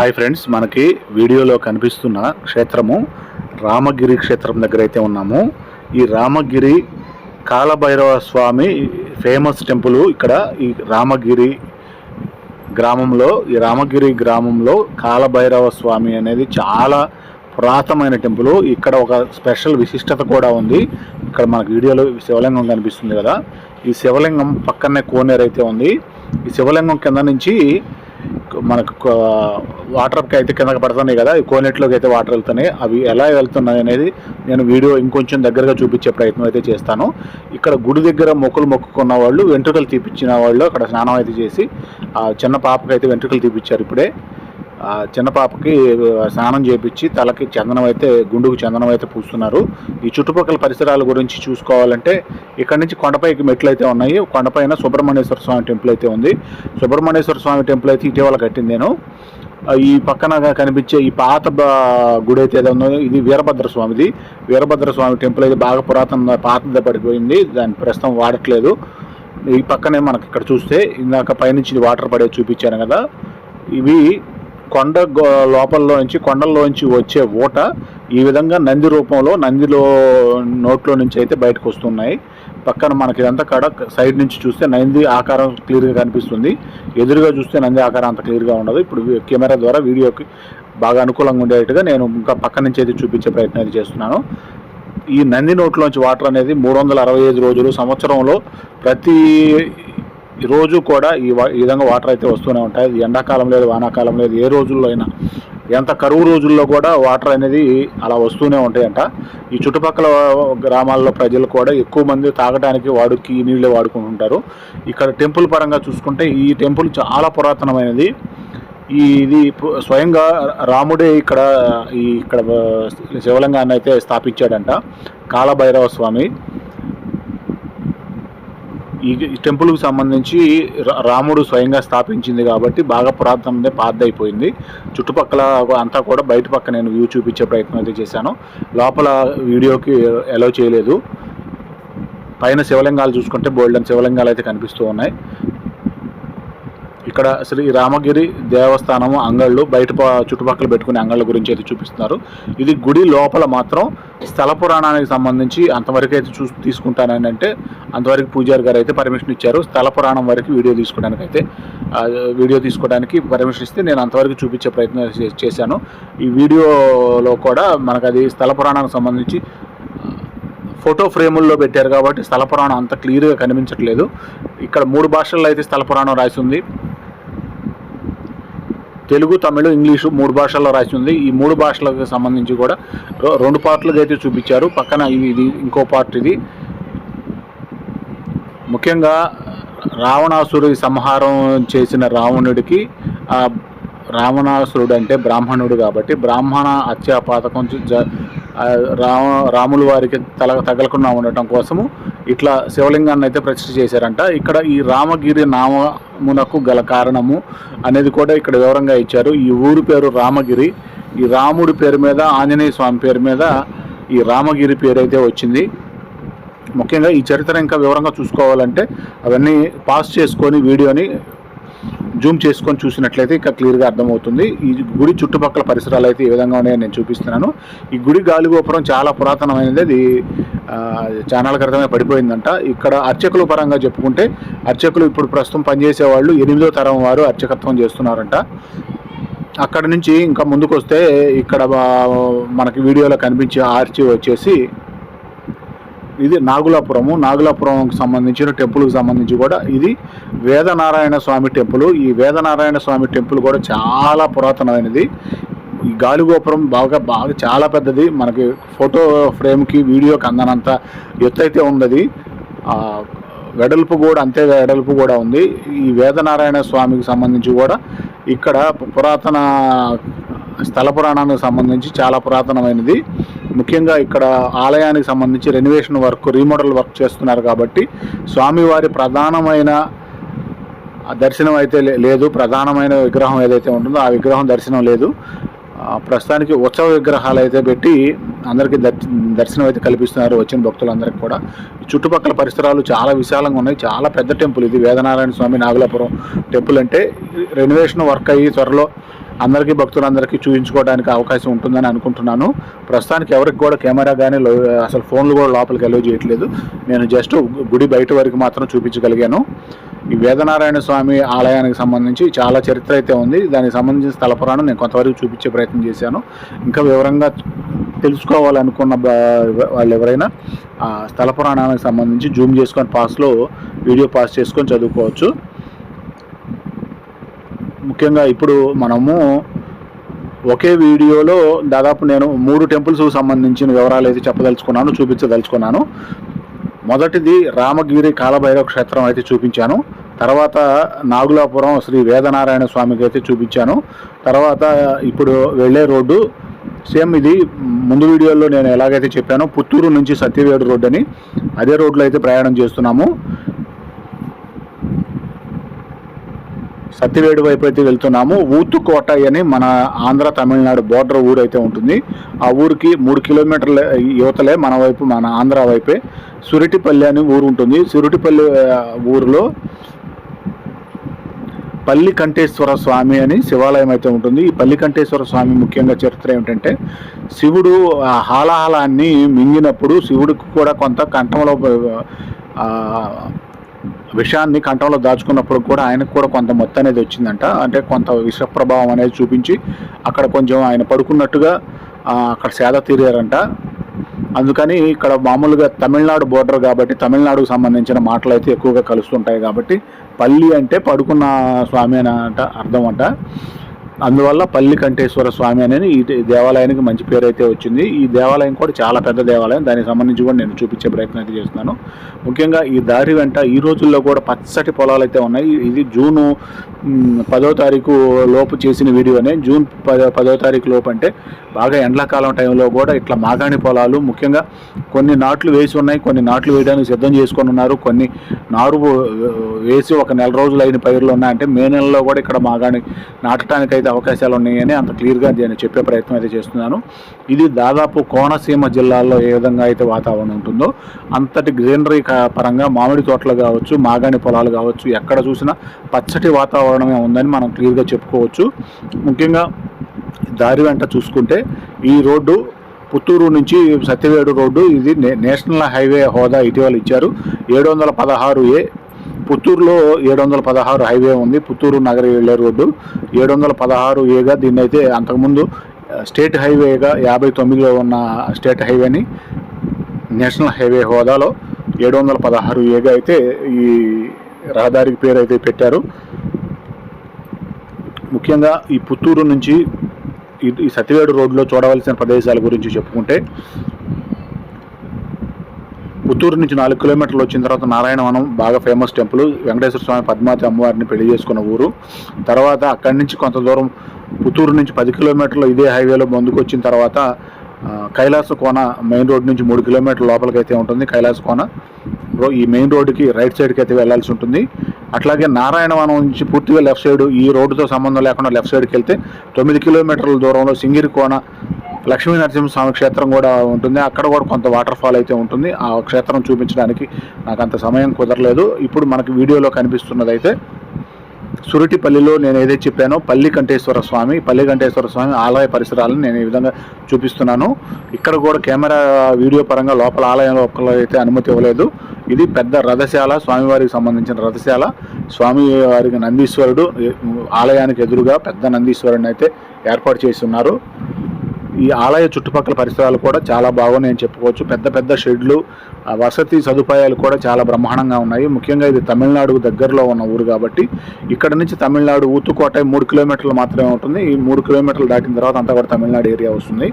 Hi friends మనకి వీడియోలో కనిపిస్తున్న క్షేత్రము రామగిరి క్షేత్రం దగ్గర అయితే ఉన్నాము. ఈ రామగిరి కాలభైరవ స్వామి ఫేమస్ టెంపుల్ ఇక్కడ ఈ రామగిరి గ్రామంలో ఈ రామగిరి గ్రామంలో కాలభైరవ స్వామి అనేది చాలా పురాతనమైన టెంపుల్. ఇక్కడ ఒక స్పెషల్ విశిష్టత కూడా ఉంది. ఇక్కడ మనకు వీడియోలో శివలింగం కనిపిస్తుంది కదా. ఈ శివలింగం పక్కనే కోనేరు అయితే ఉంది. ఈ శివలింగం కింద నుంచి మనకు వాటర్కి అయితే కిందకి పడుతున్నాయి కదా ఈ కోనేట్లోకి అయితే వాటర్ వెళ్తున్నాయి. అవి ఎలా వెళ్తున్నాయి అనేది నేను వీడియో ఇంకొంచెం దగ్గరగా చూపించే ప్రయత్నం అయితే చేస్తాను. ఇక్కడ గుడి దగ్గర మొక్కులు మొక్కుకున్న వాళ్ళు వెంట్రుకలు తీపిచ్చిన వాళ్ళు అక్కడ స్నానం అయితే చేసి ఆ చిన్న పాపకి అయితే వెంట్రుకలు తీపిచ్చారు ఇప్పుడే. చిన్న పాపకి స్నానం చేపించి తలకి చందనం అయితే గుండుకు చందనం అయితే పూస్తున్నారు. ఈ చుట్టుపక్కల పరిసరాల గురించి చూసుకోవాలంటే ఇక్కడ నుంచి కొండపైకి మెట్లు అయితే ఉన్నాయి. కొండపైన సుబ్రహ్మణ్యేశ్వర స్వామి టెంపుల్ అయితే ఉంది. సుబ్రహ్మణ్యేశ్వర స్వామి టెంపుల్ అయితే ఇటీవల కట్టింది నేను. ఈ పక్కన కనిపించే ఈ పాత గుడి అయితే ఏదో ఉందో ఇది వీరభద్ర స్వామిది. వీరభద్ర స్వామి టెంపుల్ అయితే బాగా పురాతన పాతద పడిపోయింది. దాని ప్రస్తుతం వాడట్లేదు. ఈ పక్కనే మనకి ఇక్కడ చూస్తే ఇందాక పైనుంచి వాటర్ పడే చూపించాను కదా. ఇవి కొండ గో- లోపల్లో నుంచి కొండల్లోంచి వచ్చే ఊట ఈ విధంగా నంది రూపంలో నందిలో నోట్లో నుంచి అయితే బయటకు వస్తున్నాయి. పక్కన మనకి ఇదంతా కాడ సైడ్ నుంచి చూస్తే నంది ఆకారం క్లియర్గా కనిపిస్తుంది. ఎదురుగా చూస్తే నంది ఆకారం అంత క్లియర్గా ఉండదు. ఇప్పుడు కెమెరా ద్వారా వీడియోకి బాగా అనుకూలంగా ఉండేట్టుగా నేను ఇంకా పక్క నుంచి అయితే చూపించే ప్రయత్నం అయితే చేస్తున్నాను. ఈ నంది నోట్లోంచి వాటర్ అనేది మూడు వందల అరవై ఐదు రోజులు సంవత్సరంలో ప్రతి రోజు కూడా ఈ వా- ఈ విధంగా వాటర్ అయితే వస్తూనే ఉంటాయి. ఎండాకాలం లేదు వానాకాలం లేదు ఏ రోజుల్లో అయినా. ఎంత కరువు రోజుల్లో కూడా వాటర్ అనేది అలా వస్తూనే ఉంటాయంట. ఈ చుట్టుపక్కల గ్రామాల్లో ప్రజలు కూడా ఎక్కువ మంది తాగడానికి వాడుకి ఈ నీళ్ళే వాడుకుంటుంటారు. ఇక్కడ టెంపుల్ పరంగా చూసుకుంటే ఈ టెంపుల్ చాలా పురాతనమైనది. ఈ ఇది స్వయంగా రాముడే ఇక్కడ ఈ ఇక్కడ శివలింగాన్ని అయితే స్థాపించాడంట. కాలభైరవ స్వామి. ఈ టెంపుల్కి సంబంధించి రాముడు స్వయంగా స్థాపించింది కాబట్టి బాగా పురాతనమే పాతదైపోయింది. చుట్టుపక్కల అంతా కూడా బయట పక్క నేను వ్యూ చూపించే ప్రయత్నం అయితే చేశాను. లోపల వీడియోకి ఎలో చేయలేదు. పైన శివలింగాలు చూసుకుంటే బోల్డెన్ శివలింగాలు అయితే కనిపిస్తూ ఉన్నాయి. ఇక్కడ శ్రీ రామగిరి దేవస్థానము అంగళ్ళు బయట చుట్టుపక్కల పెట్టుకునే అంగళ్ళ గురించి అయితే చూపిస్తున్నారు. ఇది గుడి లోపల మాత్రం స్థల పురాణానికి సంబంధించి అంతవరకు అయితే చూ తీసుకుంటానని అంటే అంతవరకు పూజారి గారు అయితే పర్మిషన్ ఇచ్చారు. స్థల పురాణం వరకు వీడియో తీసుకోవడానికి అయితే వీడియో తీసుకోవడానికి పర్మిషన్ ఇస్తే నేను అంతవరకు చూపించే ప్రయత్నం చేశాను. ఈ వీడియోలో కూడా మనకు అది స్థల పురాణానికి సంబంధించి ఫోటో ఫ్రేముల్లో పెట్టారు కాబట్టి స్థల పురాణం అంత క్లియర్గా కనిపించట్లేదు. ఇక్కడ మూడు భాషల్లో అయితే స్థల పురాణం రాసి ఉంది. తెలుగు తమిళ ఇంగ్లీషు మూడు భాషల్లో రాసి ఉంది. ఈ మూడు భాషలకు సంబంధించి కూడా రెండు పార్ట్లుగా అయితే చూపించారు. పక్కన ఇది ఇది ఇంకో పార్ట్ ఇది. ముఖ్యంగా రావణాసురుడి సంహారం చేసిన రావణుడికి రావణాసురుడు అంటే బ్రాహ్మణుడు కాబట్టి బ్రాహ్మణ హత్యా పాతకం జ- రామ రాముల వారికి తల తగలకుండా ఉండటం కోసము ఇట్లా శివలింగాన్ని అయితే ప్రతిష్ఠ చేశారంట. ఇక్కడ ఈ రామగిరి నామ మునకు గల కారణము అనేది కూడా ఇక్కడ వివరంగా ఇచ్చారు. ఈ ఊరు పేరు రామగిరి. ఈ రాముడి పేరు మీద ఆంజనేయ స్వామి పేరు మీద ఈ రామగిరి పేరు అయితే వచ్చింది. ముఖ్యంగా ఈ చరిత్ర ఇంకా వివరంగా చూసుకోవాలంటే అవన్నీ పాస్ చేసుకొని వీడియోని జూమ్ చేసుకొని చూసినట్లయితే ఇంకా క్లియర్గా అర్థమవుతుంది. ఈ గుడి చుట్టుపక్కల పరిసరాలు అయితే ఏ విధంగా ఉన్నాయో నేను చూపిస్తున్నాను. ఈ గుడి గాలిగోపురం చాలా పురాతనమైనది. అది చానాల క్రితమే పడిపోయిందంట. ఇక్కడ అర్చకుల పరంగా చెప్పుకుంటే అర్చకులు ఇప్పుడు ప్రస్తుతం పనిచేసే వాళ్ళు ఎనిమిదో తరం వారు అర్చకత్వం చేస్తున్నారంట. అక్కడ నుంచి ఇంకా ముందుకు వస్తే ఇక్కడ మనకి వీడియోలో కనిపించే ఆర్చి వచ్చేసి ఇది నాగులాపురము. నాగులాపురంకి సంబంధించిన టెంపుల్కి సంబంధించి కూడా ఇది వేదనారాయణ స్వామి టెంపుల్. ఈ వేదనారాయణ స్వామి టెంపుల్ కూడా చాలా పురాతనమైనది. ఈ గాలిగోపురం బాగా బాగా చాలా పెద్దది. మనకి ఫోటో ఫ్రేమ్కి వీడియోకి అందనంత ఎత్తు అయితే ఉన్నది వెడల్పు కూడా అంతే వెడల్పు కూడా ఉంది. ఈ వేదనారాయణ స్వామికి సంబంధించి కూడా ఇక్కడ పురాతన స్థల పురాణానికి సంబంధించి చాలా పురాతనమైనది. ముఖ్యంగా ఇక్కడ ఆలయానికి సంబంధించి రెనోవేషన్ వర్క్ రీమోడల్ వర్క్ చేస్తున్నారు కాబట్టి స్వామివారి ప్రధానమైన దర్శనం అయితే లేదు. ప్రధానమైన విగ్రహం ఏదైతే ఉంటుందో ఆ విగ్రహం దర్శనం లేదు. ప్రస్తుతానికి ఉత్సవ విగ్రహాలు అయితే పెట్టి అందరికీ దర్శనం అయితే కల్పిస్తున్నారు వచ్చిన భక్తులందరికీ కూడా. చుట్టుపక్కల పరిసరాలు చాలా విశాలంగా ఉన్నాయి. చాలా పెద్ద టెంపుల్ ఇది. వేదనారాయణ స్వామి నాగలాపురం టెంపుల్ అంటే రెనోవేషన్ వర్క్ అయ్యి త్వరలో అందరికీ భక్తులందరికీ చూపించుకోవడానికి అవకాశం ఉంటుందని అనుకుంటున్నాను. ప్రస్తుతానికి ఎవరికి కూడా కెమెరా కానీ అసలు ఫోన్లు కూడా లోపలికి అలో చేయట్లేదు. నేను జస్ట్ గుడి బయట వరకు మాత్రం చూపించగలిగాను. ఈ వేదనారాయణ స్వామి ఆలయానికి సంబంధించి చాలా చరిత్ర అయితే ఉంది. దానికి సంబంధించిన స్థల పురాణం నేను కొంతవరకు చూపించే ప్రయత్నం చేశాను. ఇంకా వివరంగా తెలుసుకోవాలనుకున్న వాళ్ళు ఎవరైనా ఆ స్థల పురాణానికి సంబంధించి జూమ్ చేసుకొని పాస్లో వీడియో పాస్ చేసుకొని చదువుకోవచ్చు. ముఖ్యంగా ఇప్పుడు మనము ఒకే వీడియోలో దాదాపు నేను మూడు టెంపుల్స్ సంబంధించిన వివరాలు అయితే చెప్పదలుచుకున్నాను చూపించదలుచుకున్నాను. మొదటిది రామగిరి కాలభైరవ క్షేత్రం అయితే చూపించాను. తర్వాత నాగులాపురం శ్రీ వేదనారాయణ స్వామికి అయితే చూపించాను. తర్వాత ఇప్పుడు వెళ్ళే రోడ్డు సేమ్ ఇది ముందు వీడియోలో నేను ఎలాగైతే చెప్పానో పుత్తూరు నుంచి సత్యవేడు రోడ్ అని. అదే రోడ్లో అయితే ప్రయాణం చేస్తున్నాము. సత్యవేడు వైపు అయితే వెళ్తున్నాము. ఊత్తుకోట అని మన ఆంధ్ర తమిళనాడు బోర్డర్ ఊరు అయితే ఉంటుంది. ఆ ఊరికి మూడు కిలోమీటర్ల యువతలే మన వైపు మన ఆంధ్ర వైపే. సురిటిపల్లి అని ఊరు ఉంటుంది. సురిటిపల్లి ఊరిలో పల్లి కంఠేశ్వర స్వామి అని శివాలయం అయితే ఉంటుంది. ఈ పల్లి కంఠేశ్వర స్వామి ముఖ్యంగా చరిత్ర ఏమిటంటే శివుడు ఆ హాలాహలాన్ని మింగినప్పుడు శివుడికి కూడా కొంత కంఠంలో విషయాన్ని కంఠంలో దాచుకున్నప్పుడు కూడా ఆయనకు కూడా కొంత మొత్తం అనేది వచ్చిందంట. అంటే కొంత విష ప్రభావం అనేది చూపించి అక్కడ కొంచెం ఆయన పడుకున్నట్టుగా అక్కడ సేద తీరారంట. అందుకని ఇక్కడ మామూలుగా తమిళనాడు బోర్డర్ కాబట్టి తమిళనాడుకు సంబంధించిన మాటలు అయితే ఎక్కువగా కలుస్తుంటాయి కాబట్టి పల్లి అంటే పడుకున్న స్వామి అని అంట అర్థం అంట. అందువల్ల పల్లి కంఠేశ్వర స్వామి అనేది ఈ దేవాలయానికి మంచి పేరు అయితే వచ్చింది. ఈ దేవాలయం కూడా చాలా పెద్ద దేవాలయం. దానికి సంబంధించి కూడా నేను చూపించే ప్రయత్నం అయితే చేస్తున్నాను. ముఖ్యంగా ఈ దారి వెంట ఈ రోజుల్లో కూడా పచ్చటి పొలాలు అయితే ఉన్నాయి. ఇది జూను పదో తారీఖు లోపు చేసిన వీడియోనే జూన్ పదో పదో తారీఖు లోపు అంటే బాగా ఎండాకాలం టైంలో కూడా ఇట్లా మాగాణి పొలాలు ముఖ్యంగా కొన్ని నాట్లు వేసి ఉన్నాయి. కొన్ని నాట్లు వేయడానికి సిద్ధం చేసుకొని ఉన్నారు. కొన్ని నారు వేసి ఒక నెల రోజులు అయిన పైర్లు ఉన్నాయి. అంటే మే నెలలో కూడా ఇక్కడ మాగాణి నాటడానికి అయితే అవకాశాలు ఉన్నాయని అంత క్లియర్గా నేను చెప్పే ప్రయత్నం అయితే చేస్తున్నాను. ఇది దాదాపు కోనసీమ జిల్లాల్లో ఏ విధంగా అయితే వాతావరణం ఉంటుందో అంతటి గ్రీనరీ కా- పరంగా మామిడి తోటలు కావచ్చు మాగాణి పొలాలు కావచ్చు ఎక్కడ చూసినా పచ్చటి వాతావరణమే ఉందని మనం క్లియర్గా చెప్పుకోవచ్చు. ముఖ్యంగా దారి వెంట చూసుకుంటే ఈ రోడ్డు పుత్తూరు నుంచి సత్యవేడు రోడ్డు ఇది నే- నేషనల్ హైవే హోదా ఇటీవల ఇచ్చారు. ఏడు వందల పదహారు ఏ పుత్తూరులో ఏడు వందల పదహారు హైవే ఉంది. పుత్తూరు నగర వెళ్ళే రోడ్డు. ఏడు వందల పదహారు ఏగా దీన్ని అయితే అంతకుముందు స్టేట్ హైవేగా యాభై తొమ్మిదిలో ఉన్న స్టేట్ హైవేని నేషనల్ హైవే హోదాలో ఏడు వందల పదహారు ఏగా అయితే ఈ రహదారికి పేరు అయితే పెట్టారు. ముఖ్యంగా ఈ పుత్తూరు నుంచి ఈ- ఈ సత్యవేడు రోడ్లో చూడవలసిన ప్రదేశాల గురించి చెప్పుకుంటే పుత్తూరు నుంచి నాలుగు కిలోమీటర్లు వచ్చిన తర్వాత నారాయణవనం బాగా ఫేమస్ టెంపుల్. వెంకటేశ్వర స్వామి పద్మావతి అమ్మవారిని పెళ్ళి చేసుకున్న ఊరు. తర్వాత అక్కడి నుంచి కొంత దూరం పుత్తూరు నుంచి పది కిలోమీటర్లు ఇదే హైవేలో ముందుకొచ్చిన తర్వాత కైలాస కోన మెయిన్ రోడ్ నుంచి మూడు కిలోమీటర్ల లోపలికి అయితే ఉంటుంది. కైలాస కోన. ఈ మెయిన్ రోడ్డుకి రైట్ సైడ్కి అయితే వెళ్ళాల్సి ఉంటుంది. అట్లాగే నారాయణవనం నుంచి పూర్తిగా లెఫ్ట్ సైడ్ ఈ రోడ్డుతో సంబంధం లేకుండా లెఫ్ట్ సైడ్కి వెళ్తే తొమ్మిది కిలోమీటర్ల దూరంలో సింగిరి కోన లక్ష్మీ నరసింహస్వామి క్షేత్రం కూడా ఉంటుంది. అక్కడ కూడా కొంత వాటర్ ఫాల్ అయితే ఉంటుంది. ఆ క్షేత్రం చూపించడానికి నాకు అంత సమయం కుదరలేదు. ఇప్పుడు మనకి వీడియోలో కనిపిస్తున్నది అయితే సురటిపల్లిలో నేను ఏదైతే చెప్పానో పల్లి కంఠేశ్వర స్వామి పల్లి కంఠేశ్వర స్వామి ఆలయ పరిసరాలను నేను ఈ విధంగా చూపిస్తున్నాను. ఇక్కడ కూడా కెమెరా వీడియో పరంగా లోపల ఆలయం లోపల అయితే అనుమతి ఇవ్వలేదు. ఇది పెద్ద రథశాల స్వామివారికి సంబంధించిన రథశాల. స్వామి వారికి నందీశ్వరుడు ఆలయానికి ఎదురుగా పెద్ద నందీశ్వరుని అయితే ఏర్పాటు చేసి ఉన్నారు ఈ ఆలయ చుట్టుపక్కల పరిసరాలు కూడా చాలా బాగున్నాయని చెప్పుకోవచ్చు. పెద్ద పెద్ద షెడ్లు వసతి సదుపాయాలు కూడా చాలా బ్రహ్మాండంగా ఉన్నాయి. ముఖ్యంగా ఇది తమిళనాడుకు దగ్గరలో ఉన్న ఊరు కాబట్టి ఇక్కడ నుంచి తమిళనాడు ఊతుకోట మూడు కిలోమీటర్లు మాత్రమే ఉంటుంది. ఈ మూడు కిలోమీటర్లు దాటిన తర్వాత అంతా కూడా తమిళనాడు ఏరియా వస్తుంది.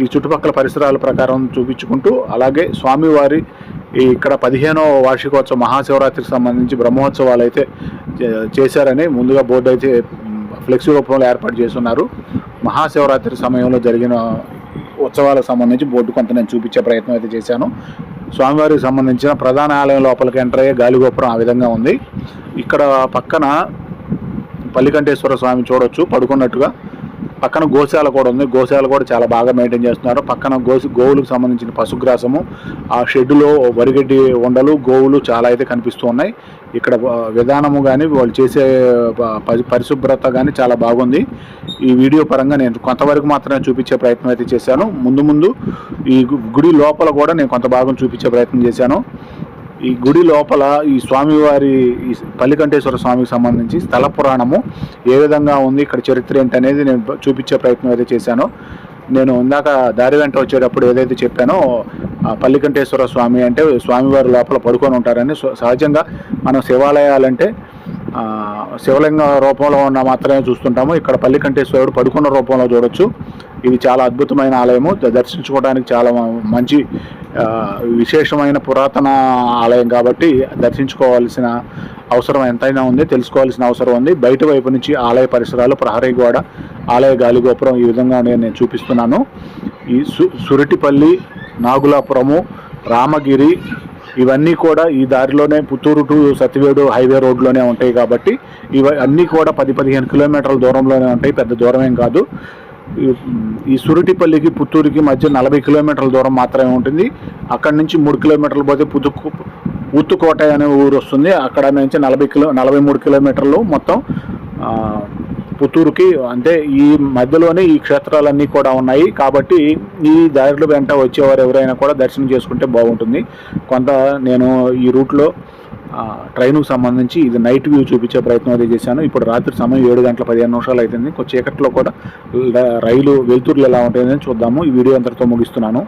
ఈ చుట్టుపక్కల పరిసరాల ప్రకారం చూపించుకుంటూ అలాగే స్వామివారి ఇక్కడ పదిహేనవ వార్షికోత్సవ మహాశివరాత్రికి సంబంధించి బ్రహ్మోత్సవాలు అయితే చే- చేశారని ముందుగా బోర్డు అయితే ఫ్లెక్సీ రూపంలో ఏర్పాటు చేస్తున్నారు. మహాశివరాత్రి సమయంలో జరిగిన ఉత్సవాలకు సంబంధించి బోర్డు కొంత నేను చూపించే ప్రయత్నం అయితే చేశాను. స్వామివారికి సంబంధించిన ప్రధాన ఆలయం లోపలికి ఎంటర్ అయ్యే గాలిగోపురం ఆ విధంగా ఉంది. ఇక్కడ పక్కన పల్లికంఠేశ్వర స్వామి చూడొచ్చు పడుకున్నట్టుగా. పక్కన గోశాల కూడా ఉంది. గోశాల కూడా చాలా బాగా మెయింటైన్ చేస్తున్నారు. పక్కన గోసి గోవులకు సంబంధించిన పశుగ్రాసము ఆ షెడ్డులో వరిగడ్డి ఉండలు గోవులు చాలా అయితే కనిపిస్తూ ఉన్నాయి. ఇక్కడ విధానము కానీ వాళ్ళు చేసే ప- పరిశుభ్రత కానీ చాలా బాగుంది. ఈ వీడియో పరంగా నేను కొంతవరకు మాత్రమే చూపించే ప్రయత్నం అయితే చేశాను. ముందు ముందు ఈ గు- గుడి లోపల కూడా నేను కొంత భాగం చూపించే ప్రయత్నం చేశాను. ఈ గుడి లోపల ఈ స్వామివారి ఈ పల్లికంఠేశ్వర స్వామికి సంబంధించి స్థల పురాణము ఏ విధంగా ఉంది ఇక్కడ చరిత్ర ఏంటి అనేది నేను చూపించే ప్రయత్నం అయితే చేశానో. నేను ఇందాక దారి వెంట వచ్చేటప్పుడు ఏదైతే చెప్పానో పల్లికంఠేశ్వర స్వామి అంటే స్వామివారి లోపల పడుకొని ఉంటారని సహజంగా మనం శివాలయాలంటే శివలింగ రూపంలో ఉన్న మాత్రమే చూస్తుంటాము. ఇక్కడ పల్లికంఠేశ్వరుడు పడుకున్న రూపంలో చూడొచ్చు. ఇది చాలా అద్భుతమైన ఆలయము. దర్శించుకోవడానికి చాలా మంచి విశేషమైన పురాతన ఆలయం కాబట్టి దర్శించుకోవాల్సిన అవసరం ఎంతైనా ఉంది తెలుసుకోవాల్సిన అవసరం ఉంది. బయట వైపు నుంచి ఆలయ పరిసరాలు ప్రహరీ గోడ ఆలయ గాలిగోపురం ఈ విధంగా నేను చూపిస్తున్నాను. ఈ సు సురటిపల్లి నాగులాపురము రామగిరి ఇవన్నీ కూడా ఈ దారిలోనే పుత్తూరు టు సతివేడు హైవే రోడ్లోనే ఉంటాయి కాబట్టి ఇవి అన్నీ కూడా పది పదిహేను కిలోమీటర్ల దూరంలోనే ఉంటాయి పెద్ద దూరం ఏం కాదు. ఈ- సురటిపల్లికి పుత్తూరుకి మధ్య నలభై కిలోమీటర్ల దూరం మాత్రమే ఉంటుంది. అక్కడి నుంచి మూడు కిలోమీటర్లు పోతే పుత్తు ఉత్తుకోట అనే ఊరు వస్తుంది. అక్కడ నుంచి నలభై కిలో నలభై మూడు కిలోమీటర్లు మొత్తం పుత్తూరుకి అంటే ఈ మధ్యలోనే ఈ క్షేత్రాలన్నీ కూడా ఉన్నాయి. కాబట్టి ఈ దారిలో వెంట వచ్చేవారు ఎవరైనా కూడా దర్శనం చేసుకుంటే బాగుంటుంది. కొంత నేను ఈ రూట్లో ట్రైన్కు సంబంధించి ఇది నైట్ వ్యూ చూపించే ప్రయత్నం అయితే చేశాను. ఇప్పుడు రాత్రి సమయం ఏడు గంటల పదిహేను నిమిషాలు అవుతుంది చీకట్లో కూడా రైలు వెలుతురులు ఎలా ఉంటాయని చూద్దాము. ఈ వీడియో అంతటితో ముగిస్తున్నాను.